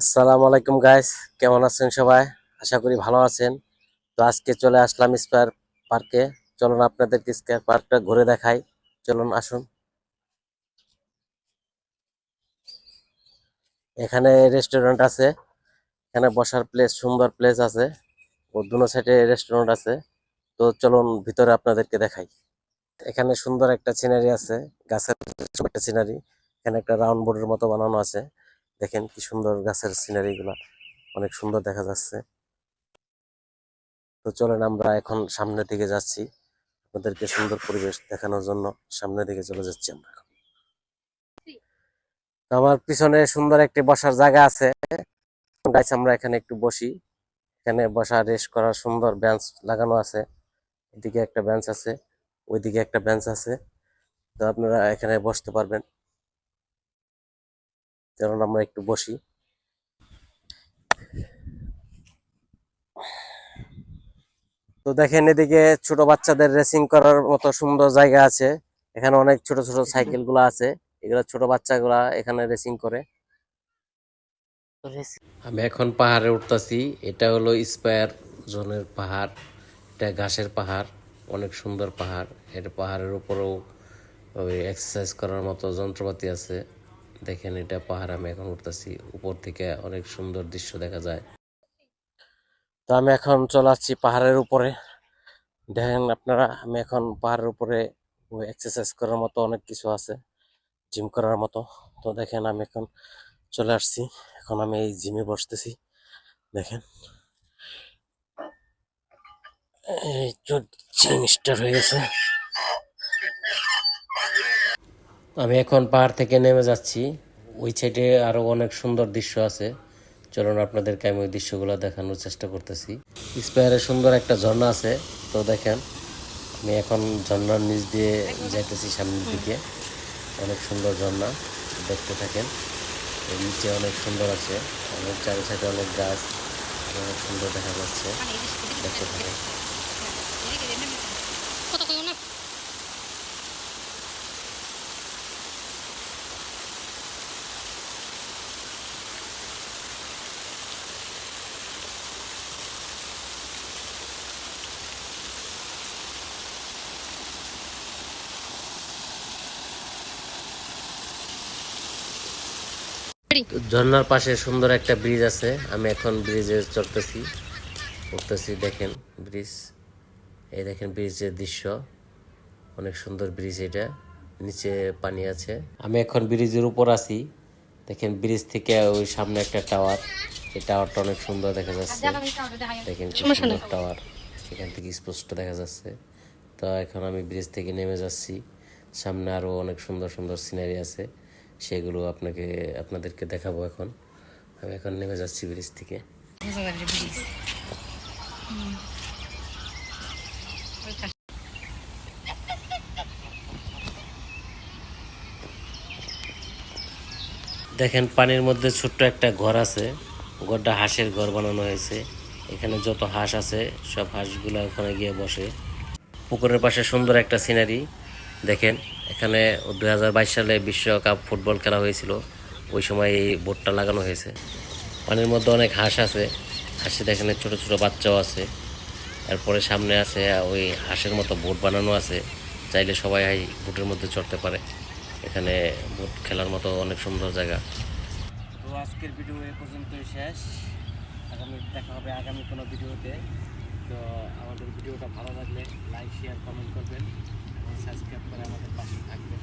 আসসালামু আলাইকুম গাইস কেমন আছেন সবাই? আশা করি ভালো আছেন। তো আজকে চলে আসলাম স্কয়ার পার্কে চলুন আপনাদেরকে স্কয়ার পার্কটা ঘুরে দেখাই। চলুন, আসুন। এখানে রেস্টুরেন্ট আছে। এখানে বসার প্লেস সুন্দর প্লেস আছে। ও দুনো সাইডে রেস্টুরেন্ট আছে। তো চলুন ভিতরে আপনাদেরকে দেখাই। এখানে সুন্দর একটা সিনারি আছে, গাছের একটা সিনারি এখানে একটা রাউন্ড বোর্ডের মতো বানানো আছে। দেখেন কি সুন্দর গাছের সিনারি গুলা অনেক সুন্দর দেখা যাচ্ছে। তো চলেন আমরা এখন সামনের দিকে যাচ্ছি, আপনাদেরকে সুন্দর পরিবেশ দেখানোর জন্য সামনের দিকে চলে যাচ্ছি আমরা আমার পিছনে সুন্দর একটি বসার জায়গা আছে। গাছ আমরা এখানে একটু বসি। এখানে বসা রেস্ট করার সুন্দর বেঞ্চ লাগানো আছে। এদিকে একটা বেঞ্চ আছে। ওইদিকে একটা বেঞ্চ আছে। তো আপনারা এখানে বসতে পারবেন। চলুন আমরা একটু বসি। তো দেখেন এদিকে ছোট বাচ্চাদের রেসিং করার মতো সুন্দর জায়গা আছে। এখানে অনেক ছোট ছোট সাইকেলগুলা আছে। এগুলো ছোট বাচ্চাগুলা এখানে রেসিং করে। আমি এখন পাহাড়ে উঠতেছি। এটা হলো স্পায়ার জোনের পাহাড়। এটা ঘাসের পাহাড়। অনেক সুন্দর পাহাড়। এর পাহাড়ের উপরেও ওই এক্সারসাইজ করার মতো যন্ত্রপাতি আছে। দেখেন এটা পাহাড় আমি এখন উঠতেছি। উপর থেকে অনেক সুন্দর দৃশ্য দেখা যায়। তো আমি এখন চলে আসছি পাহাড়ের উপরে। দেখেন আপনারা, আমি এখন পাহাড়ের উপরে এক্সারসাইজ করার মতো অনেক কিছু আছে জিম করার মতো। তো দেখেন আমি এখন চলে আসছি। এখন আমি এই জিমে বসতেছি। দেখেন। আমি এখন পাহাড় থেকে নেমে যাচ্ছি। ওই সাইডে আরও অনেক সুন্দর দৃশ্য আছে। চলুন আপনাদেরকে আমি ওই দৃশ্যগুলো দেখানোর চেষ্টা করতেছি। স্পায়ারে সুন্দর একটা ঝর্ণা আছে, তো দেখেন, আমি এখন ঝর্ণার নিচ দিয়ে যাইতেছি সামনের দিকে। অনেক সুন্দর ঝর্ণা, দেখতে থাকেন। নিচে অনেক সুন্দর আছে, অনেক চারি সাইডে অনেক গাছ, অনেক সুন্দর দেখা যাচ্ছে। দেখতে থাকেন। তো ঝর্ণার পাশে সুন্দর একটা ব্রিজ আছে আমি এখন ব্রিজে চড়তেছি। উঠতেছি দেখেন ব্রিজ এই দেখেন ব্রিজের দৃশ্য। অনেক সুন্দর ব্রিজ এটা। নিচে পানি আছে। আমি এখন ব্রিজের উপর আছি। দেখেন ব্রিজ থেকে ওই সামনে একটা টাওয়ার এই টাওয়ারটা অনেক সুন্দর দেখা যাচ্ছে। দেখেন কি সুন্দর টাওয়ার এখান থেকে স্পষ্ট দেখা যাচ্ছে। তো এখন আমি ব্রিজ থেকে নেমে যাচ্ছি। সামনে আরও অনেক সুন্দর সুন্দর সিনারি আছে। সেগুলো আপনাকে, আপনাদেরকে দেখাবো এখন। আমি এখন নেমে যাচ্ছি ব্রিজ থেকে। দেখেন, পানির মধ্যে ছোট্ট একটা ঘর আছে। ঘরটা হাঁসের ঘর বানানো হয়েছে। এখানে যত হাঁস আছে, সব হাঁসগুলো ওখানে গিয়ে বসে। পুকুরের পাশে সুন্দর একটা সিনারি। দেখেন, এখানে দু হাজার বাইশ সালে বিশ্বকাপ ফুটবল খেলা হয়েছিল। ওই সময় এই বোটটা লাগানো হয়েছে। পানির মধ্যে অনেক হাঁস আছে। হাঁসের এখানে ছোট ছোট বাচ্চাও আছে। এরপরে সামনে আছে ওই হাঁসের মতো বোট বানানো আছে। চাইলে সবাই বোটের মধ্যে চড়তে পারে। এখানে বোট খেলার মতো অনেক সুন্দর জায়গা। তো আজকের ভিডিও এ পর্যন্তই শেষ। আগামী দেখা হবে আগামী কোনো ভিডিওতে। তো আমাদের ভিডিওটা ভালো লাগলে লাইক শেয়ার কমেন্ট করবেন। সাবস্ক্রাইব করে আমাদের পাশে থাকবেন